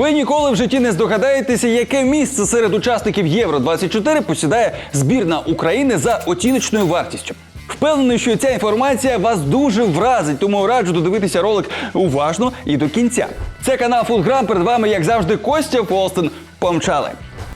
Ви ніколи в житті не здогадаєтеся, яке місце серед учасників Євро 24 посідає збірна України за оціночною вартістю. Впевнений, що ця інформація вас дуже вразить, тому раджу додивитися ролик уважно і до кінця. Це канал Фулграм. Перед вами, як завжди, Костя Фолстен. Помчали.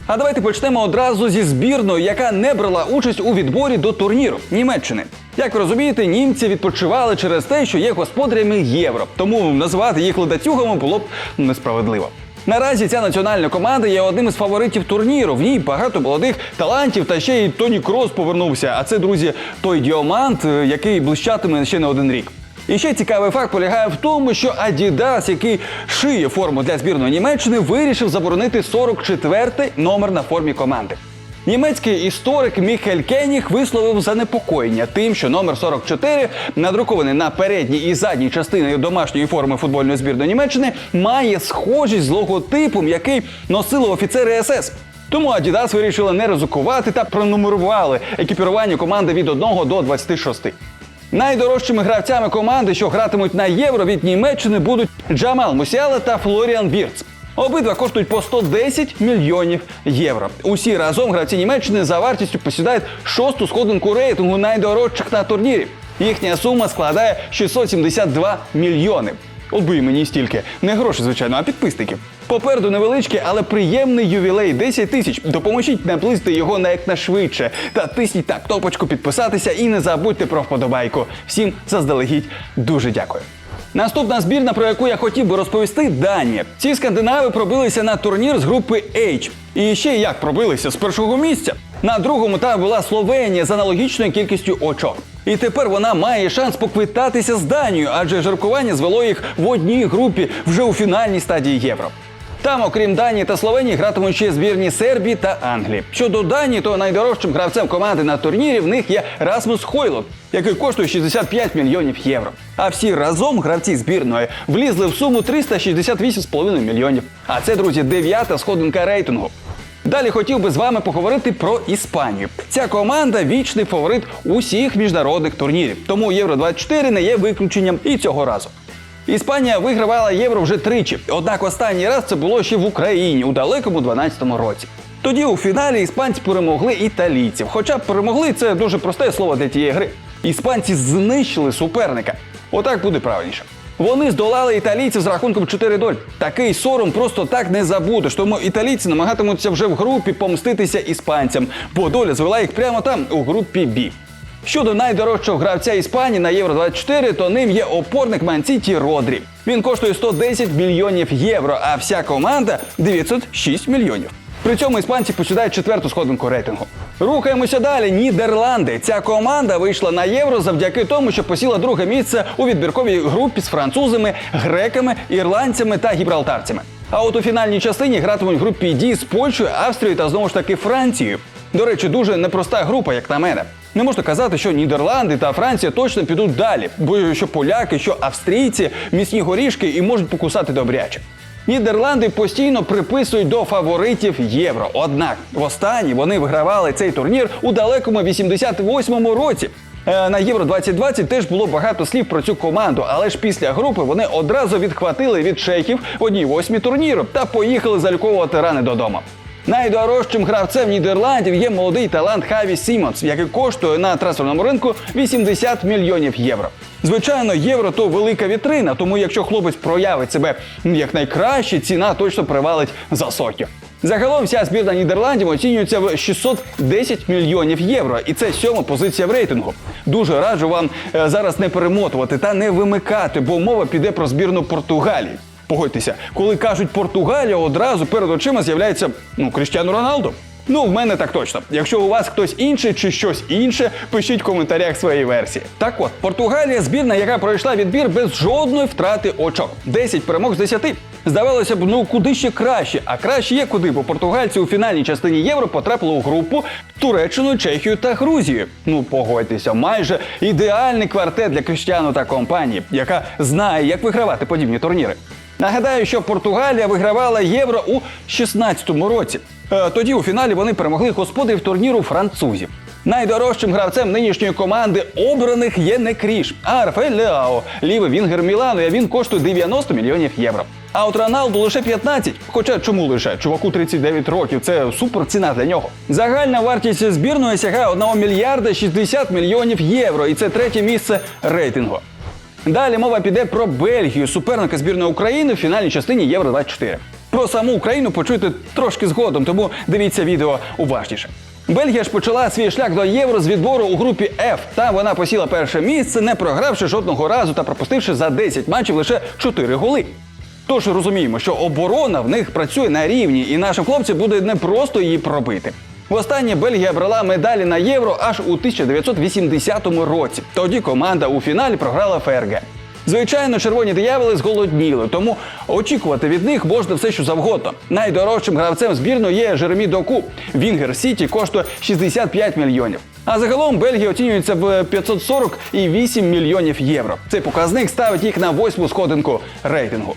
А давайте почнемо одразу зі збірної, яка не брала участь у відборі до турніру Німеччини. Як ви розумієте, німці відпочивали через те, що є господарями євро, тому називати їх ледацюгами було б несправедливо. Наразі ця національна команда є одним із фаворитів турніру. В ній багато молодих талантів та ще й Тоні Крос повернувся. А це, друзі, той діамант, е, який блищатиме ще не один рік. І ще цікавий факт полягає в тому, що Adidas, який шиє форму для збірної Німеччини, вирішив заборонити 44-й номер на формі команди. Німецький історик Міхель Кеніг висловив занепокоєння тим, що номер 44, надрукований на передній і задній частині домашньої форми футбольної збірної Німеччини, має схожість з логотипом, який носили офіцери СС. Тому Adidas вирішили не ризикувати та пронумерували екіпірування команди від 1 до 26. Найдорожчими гравцями команди, що гратимуть на євро від Німеччини, будуть Джамал Мусіала та Флоріан Вірц. Обидва коштують по 110 мільйонів євро. Усі разом гравці Німеччини за вартістю посідають шосту сходинку рейтингу найдорожчих на турнірі. Їхня сума складає 672 мільйони. От мені стільки. Не гроші, звичайно, а підписників. Попереду невеличкий, але приємний ювілей 10 тисяч. Допоможіть наблизити його на якнайшвидше. Та тисніть так кнопочку підписатися і не забудьте про вподобайку. Всім заздалегідь дуже дякую. Наступна збірна, про яку я хотів би розповісти, Данія. Ці скандинави пробилися на турнір з групи H. І ще як пробилися з першого місця. На другому та була Словенія з аналогічною кількістю очок. І тепер вона має шанс поквитатися з Данією, адже жаркування звело їх в одній групі вже у фінальній стадії євро. Там, окрім Данії та Словенії, гратимуть ще збірні Сербії та Англії. Щодо Данії, то найдорожчим гравцем команди на турнірі в них є Расмус Хойлот, який коштує 65 мільйонів євро. А всі разом гравці збірної влізли в суму 368,5 мільйонів. А це, друзі, дев'ята сходинка рейтингу. Далі хотів би з вами поговорити про Іспанію. Ця команда вічний фаворит усіх міжнародних турнірів, тому Євро 24 не є виключенням і цього разу. Іспанія вигравала євро вже тричі. Однак останній раз це було ще в Україні у далекому 12-му році. Тоді у фіналі іспанці перемогли італійців. Хоча перемогли це дуже просте слово для тієї гри. Іспанці знищили суперника. Отак буде правильніше. Вони здолали італійців з рахунком 4-0. Такий сором просто так не забудеш. Тому італійці намагатимуться вже в групі помститися іспанцям, бо доля звела їх прямо там, у групі Бі. Щодо найдорожчого гравця Іспанії на Євро 24, то ним є опорник Мансіті Родрі. Він коштує 110 мільйонів євро, а вся команда 906 мільйонів. При цьому іспанці посідають четверту сходинку рейтингу. Рухаємося далі. Нідерланди. Ця команда вийшла на євро завдяки тому, що посіла друге місце у відбірковій групі з французами, греками, ірландцями та гібралтарцями. А от у фінальній частині гратимуть групі D з Польщею, Австрією та знову ж таки Францією. До речі, дуже непроста група, як на мене. Не можна казати, що Нідерланди та Франція точно підуть далі, бо що поляки, що австрійці міцні горішки і можуть покусати добряче. Нідерланди постійно приписують до фаворитів євро. Однак востаннє вони вигравали цей турнір у далекому 88-му році. Е, На Євро 2020 теж було багато слів про цю команду, але ж після групи вони одразу відхватили від шейхів в одній восьмій турніру та поїхали заліковувати рани додому. Найдорожчим гравцем Нідерландів є молодий талант Хаві Сімонс, який коштує на трансферному ринку 80 мільйонів євро. Звичайно, євро то велика вітрина, тому якщо хлопець проявить себе як найкраще, ціна точно привалить за сотню. Загалом вся збірна Нідерландів оцінюється в 610 мільйонів євро, і це сьома позиція в рейтингу. Дуже раджу вам е, зараз не перемотувати та не вимикати, бо мова піде про збірну Португалії. Погодьтеся, коли кажуть Португалія, одразу перед очима з'являється ну Кріштіану Роналду. Ну, в мене так точно. Якщо у вас хтось інший чи щось інше, пишіть в коментарях свої версії. Так от, Португалія збірна, яка пройшла відбір без жодної втрати очок. 10 перемог з 10. Здавалося б, ну куди ще краще, а краще є куди, бо португальці у фінальній частині євро потрапили у групу Туреччину, Чехію та Грузію. Ну погодьтеся, майже ідеальний квартет для Криштіану та компанії, яка знає, як вигравати подібні турніри. Нагадаю, що Португалія вигравала євро у 16-му році. Е, Тоді у фіналі вони перемогли господарів турніру французів. Найдорожчим гравцем нинішньої команди обраних є не Кріш, а Рафаель Леао, лівий вінгер Мілану, і він коштує 90 мільйонів євро. А от Роналду лише 15. Хоча чому лише? Чуваку 39 років. Це супер ціна для нього. Загальна вартість збірної сягає 1 мільярда 60 мільйонів євро. І це третє місце рейтингу. Далі мова піде про Бельгію, суперника збірної України в фінальній частині Євро 24 Про саму Україну почуєте трошки згодом, тому дивіться відео уважніше. Бельгія ж почала свій шлях до євро з відбору у групі F. Та вона посіла перше місце, не програвши жодного разу та пропустивши за 10 матчів лише 4 голи. Тож розуміємо, що оборона в них працює на рівні, і нашим хлопцям буде не просто її пробити. Востаннє Бельгія брала медалі на євро аж у 1980 році. Тоді команда у фіналі програла ФРГ. Звичайно, червоні дияволи зголодніли, тому очікувати від них можна все, що завгодно. Найдорожчим гравцем збірної є Жеремі Доку. Вінгер Сіті коштує 65 мільйонів. А загалом Бельгія оцінюється в 548 мільйонів євро. Цей показник ставить їх на восьму сходинку рейтингу.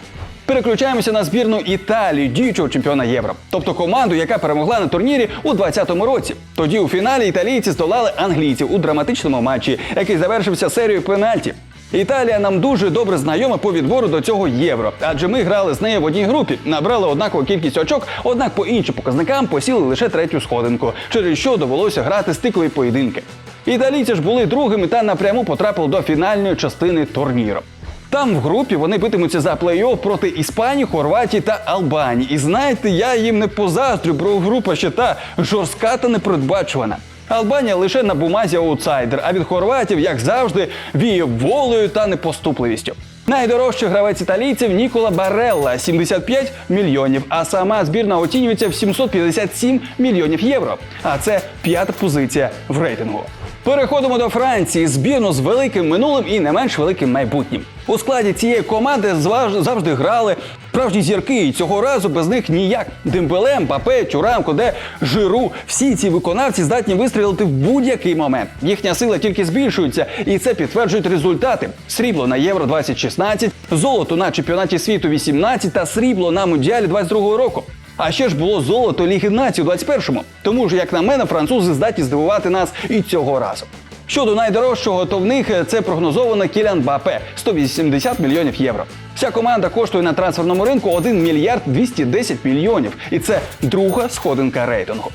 Переключаємося на збірну Італії, діючого чемпіона Євро, тобто команду, яка перемогла на турнірі у 2020 році. Тоді у фіналі італійці здолали англійців у драматичному матчі, який завершився серією пенальті. Італія нам дуже добре знайома по відбору до цього євро, адже ми грали з нею в одній групі, набрали однакову кількість очок, однак по іншим показникам посіли лише третю сходинку, через що довелося грати стикові поєдинки. Італійці ж були другими та напряму потрапили до фінальної частини турніру. Там в групі вони битимуться за плей-офф проти Іспанії, Хорватії та Албанії. І знаєте, я їм не позаздрю, бо група ще та жорстка та непередбачувана. Албанія лише на бумазі аутсайдер, а від хорватів, як завжди, віє волею та непоступливістю. Найдорожчий гравець італійців Нікола Барелла 75 мільйонів. А сама збірна оцінюється в 757 мільйонів євро. А це п'ята позиція в рейтингу. Переходимо до Франції. Збірну з великим минулим і не менш великим майбутнім. У складі цієї команди завжди грали справжні зірки, і цього разу без них ніяк. Дембеле, Мбапе, Тюрам, Коде, Жиру. Всі ці виконавці здатні вистрілити в будь-який момент. Їхня сила тільки збільшується, і це підтверджують результати: срібло на Євро 2016, золото на чемпіонаті світу 18 та срібло на мундіалі 22 року. А ще ж було золото Ліги Націй у 21-му. Тому ж, як на мене, французи здатні здивувати нас і цього разу. Щодо найдорожчого, то в них це прогнозовано Кілян Бапе 180 мільйонів євро. Вся команда коштує на трансферному ринку 1 мільярд 210 мільйонів, і це друга сходинка рейтингу.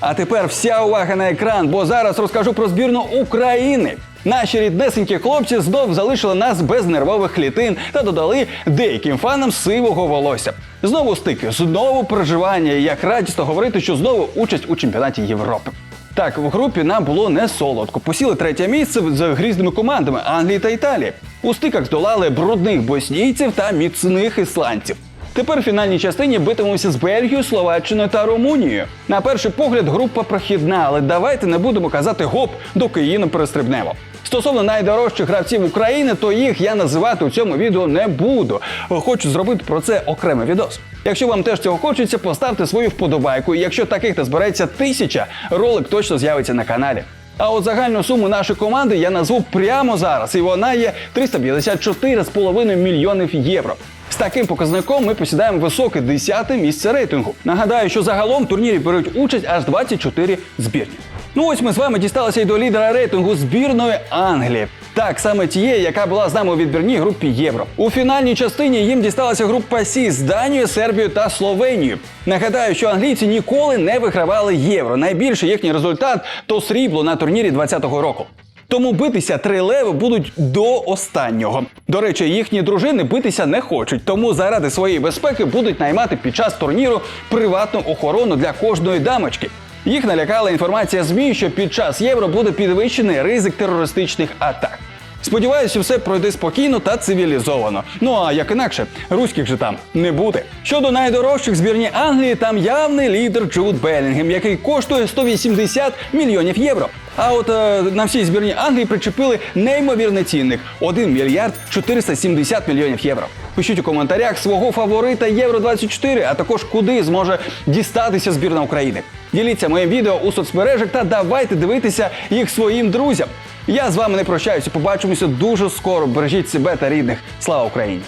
А тепер вся увага на екран, бо зараз розкажу про збірну України. Наші ріднесенькі хлопці знов залишили нас без нервових клітин та додали деяким фанам сивого волосся. Знову стики, знову переживання, і як радісно говорити, що знову участь у чемпіонаті Європи. Так, в групі нам було не солодко. Посіли третє місце з грізними командами Англії та Італії. У стиках здолали брудних боснійців та міцних ісландців. Тепер в фінальній частині битимемося з Бельгією, Словаччиною та Румунією. На перший погляд, група прохідна, але давайте не будемо казати гоп, доки її не перестрибнемо. Стосовно найдорожчих гравців України, то їх я називати у цьому відео не буду. Хочу зробити про це окремий відос. Якщо вам теж цього хочеться, поставте свою вподобайку. І якщо таких та збереться тисяча, ролик точно з'явиться на каналі. А от загальну суму нашої команди я назву прямо зараз, і вона є 354,5 мільйонів євро. З таким показником ми посідаємо високе 10 місце рейтингу. Нагадаю, що загалом в турнірі беруть участь аж 24 збірні. Ну ось ми з вами дісталися й до лідера рейтингу збірної Англії. Так, саме тієї, яка була з нами у відбірній групі Євро. У фінальній частині їм дісталася група Сі з Данією, Сербією та Словенією. Нагадаю, що англійці ніколи не вигравали євро. Найбільший їхній результат то срібло на турнірі 2020 року. Тому битися три леви будуть до останнього. До речі, їхні дружини битися не хочуть, тому заради своєї безпеки будуть наймати під час турніру приватну охорону для кожної дамочки. Їх налякала інформація ЗМІ, що під час євро буде підвищений ризик терористичних атак. Сподіваюся, все пройде спокійно та цивілізовано. Ну а як інакше, руських же там не буде. Щодо найдорожчих збірні Англії, там явний лідер Джуд Белінгем, який коштує 180 мільйонів євро. А от е, на всій збірні Англії причепили неймовірний цінник 1 мільярд 470 мільйонів євро. Пишіть у коментарях свого фаворита Євро 24, а також куди зможе дістатися збірна України. Діліться моїм відео у соцмережах та давайте дивитися їх своїм друзям. Я з вами не прощаюся. Побачимося дуже скоро. Бережіть себе та рідних. Слава Україні!